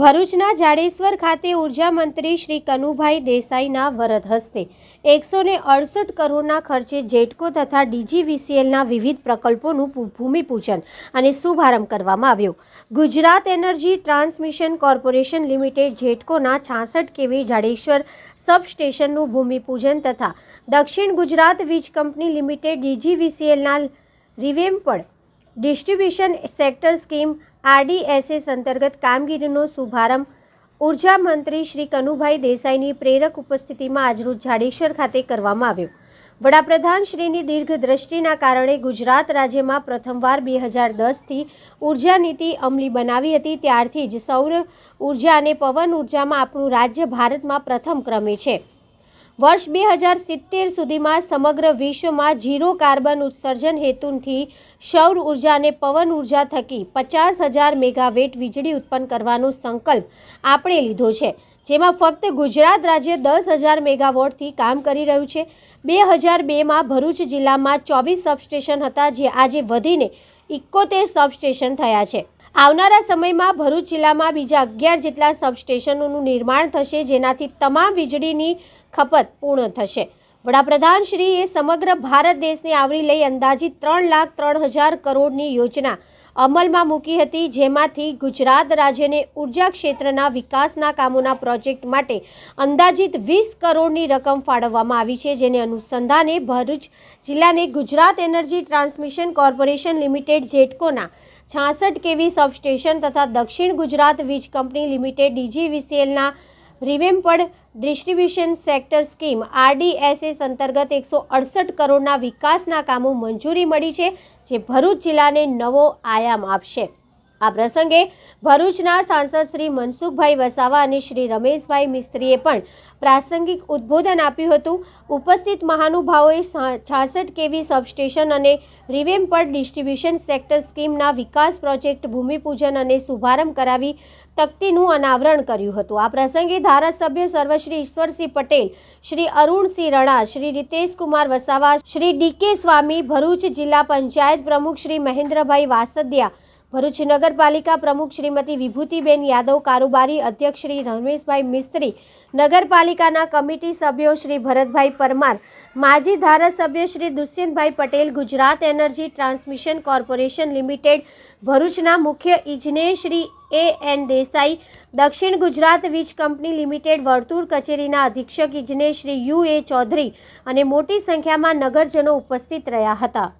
ભરૂચના જાડેશ્વર ખાતે ઊર્જા મંત્રી શ્રી કનુભાઈ દેસાઈના વરદ હસ્તે એકસો ને અડસઠ કરોડના ખર્ચે જેટકો તથા ડીજીવીસીએલના વિવિધ પ્રકલ્પોનું ભૂમિપૂજન અને શુભારંભ કરવામાં આવ્યો. Gujarat energy transmission corporation limited જેટકોના છાસઠ કેવી જાડેશ્વર સબસ્ટેશનનું ભૂમિપૂજન તથા દક્ષિણ ગુજરાત વીજ company limited ડીજીવીસીએલના revamped distribution sector scheme RDSS અંતર્ગત કામગીરીનો શુભારંભ. ઊર્જા મંત્રી શ્રી કનુભાઈ દેસાઈની પ્રેરક ઉપસ્થિતિમાં આજરોજ જાડેશ્વર ખાતે કરવામાં આવ્યો. વડાપ્રધાન શ્રીની દીર્ઘ દ્રષ્ટિના કારણે ગુજરાત રાજ્યમાં પ્રથમવાર બે હજાર દસથી ઊર્જા નીતિ અમલી બનાવી હતી. ત્યારથી જ સૌર ઊર્જા અને પવન ઉર્જામાં આપણું રાજ્ય ભારતમાં પ્રથમ ક્રમે છે. વર્ષ બે હજાર સિત્તેર સુધીમાં સમગ્ર વિશ્વમાં ઝીરો કાર્બન ઉત્સર્જન હેતુથી સૌર ઉર્જાને પવન ઊર્જા થકી પચાસ હજાર મેગાવેટ વીજળી ઉત્પન્ન કરવાનો સંકલ્પ આપણે લીધો છે, જેમાં ફક્ત ગુજરાત રાજ્ય દસ હજાર મેગાવોટથી કામ કરી રહ્યું છે. બે હજાર બેમાં ભરૂચ જિલ્લામાં ચોવીસ સબસ્ટેશન હતા, જે આજે વધીને ઇકોતેર સબસ્ટેશન થયા છે. આવનારા સમયમાં ભરૂચ જિલ્લામાં બીજા અગિયાર જેટલા સબસ્ટેશનોનું નિર્માણ થશે, જેનાથી તમામ વીજળીની ખપત પૂર્ણ થશે. વડાપ્રધાન શ્રીએ સમગ્ર ભારત દેશને આવરી લઈ અંદાજિત ત્રણ લાખ ત્રણ હજાર કરોડની યોજના અમલમાં મૂકી હતી, જેમાંથી ગુજરાત રાજ્યને ઊર્જા ક્ષેત્રના વિકાસના કામોના પ્રોજેક્ટ માટે અંદાજિત વીસ કરોડની રકમ ફાળવવામાં આવી છે, જેને અનુસંધાને ભરૂચ જિલ્લાને Gujarat energy transmission corporation limited જેટકોના છાસઠ કેવી સબસ્ટેશન તથા દક્ષિણ ગુજરાત વીજ company limited ડીજીવીસીએલના revamped distribution sector scheme RDSS અંતર્ગત એકસો અડસઠ કરોડના વિકાસના કામો મંજૂરી મળી છે, જે ભરૂચ જિલ્લાને નવો આયામ આપશે. આ પ્રસંગે ભરૂચના સાંસદ શ્રી મનસુખભાઈ વસાવા અને શ્રી રમેશભાઈ મિસ્ત્રીએ પણ પ્રાસંગિક ઉદ્બોધન આપ્યું હતું. ઉપસ્થિત મહાનુભાવોએ છાસઠ કેવી સબસ્ટેશન અને રિવેમ્પર ડિસ્ટ્રીબ્યુશન સેક્ટર સ્કીમના વિકાસ પ્રોજેક્ટ ભૂમિપૂજન અને શુભારંભ કરાવી તકતીનું અનાવરણ કર્યું હતું. આ પ્રસંગે ધારાસભ્ય સર્વશ્રી ઈશ્વરસિંહ પટેલ, શ્રી અરુણસિંહ રણા, શ્રી રીતેશકુમાર વસાવા, શ્રી ડીકે સ્વામી, ભરૂચ જિલ્લા પંચાયત પ્રમુખ શ્રી મહેન્દ્રભાઈ વાસદિયા ભરૂચ નગરપાલિકા પ્રમુખ શ્રીમતી વિભૂતિબેન યાદવ, કારોબારી અધ્યક્ષ શ્રી રમેશભાઈ મિસ્ત્રી, નગરપાલિકાના કમિટી સભ્યો શ્રી ભરતભાઈ પરમાર, માજી ધારાસભ્ય Shri Dushyantbhai Patel, Gujarat energy transmission corporation limited, ભરૂચના મુખ્ય ઇજનેર શ્રી એ એન દેસાઈ, દક્ષિણ ગુજરાત વીજ કંપની લિમિટેડ, વર્તુળ કચેરીના અધિક્ષક ઇજનેર શ્રી યુ એ ચૌધરી અને મોટી સંખ્યામાં નગરજનો ઉપસ્થિત રહ્યા હતા.